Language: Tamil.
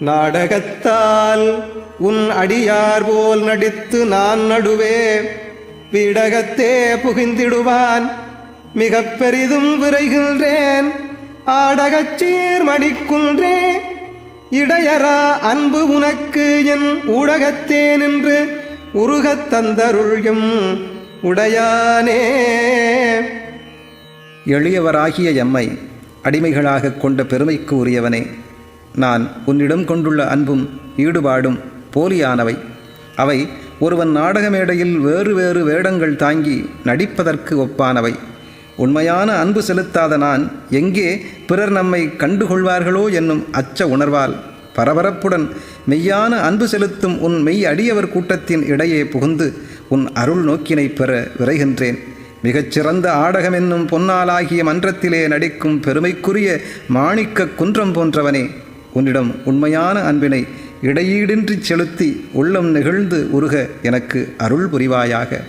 நாடகத்தால் உன் அடியார் போல் நடித்து நான் நடுவே வீடகத்தே புகிந்திடுவான். மிக பெரிதும் விரைகின்றேன் ஆடகச் சீர் மடிக்குன்றே இடையரா அன்பு உனக்கு என் ஊடகத்தே நின்று உருகத் தந்தருள்யும் உடையானே. எளியவராகிய எம்மை அடிமைகளாகக் கொண்ட பெருமைக்கு உரியவனே. நான் உன்னிடம் கொண்டுள்ள அன்பும் ஈடுபாடும் போலியானவை. அவை ஒருவன் நாடக மேடையில் வேறு வேறு வேடங்கள் தாங்கி நடிப்பதற்கு ஒப்பானவை. உண்மையான அன்பு செலுத்தாத நான் எங்கே பிறர் நம்மை கண்டுகொள்வார்களோ என்னும் அச்ச உணர்வால் பரபரப்புடன் மெய்யான அன்பு செலுத்தும் உன் மெய் அடியவர் கூட்டத்தின் இடையே புகுந்து உன் அருள் நோக்கினை பெற விரைகின்றேன். மிகச்சிறந்த ஆடகம் என்னும் பொன்னாலாகிய மன்றத்திலே நடிக்கும் பெருமைக்குரிய மாணிக்கக் குன்றம் போன்றவனே. உன்னிடம் உண்மையான அன்பினை இடையீடின்றி செலுத்தி உள்ளம் நெகிழ்ந்து உருக எனக்கு அருள் புரிவாயாக.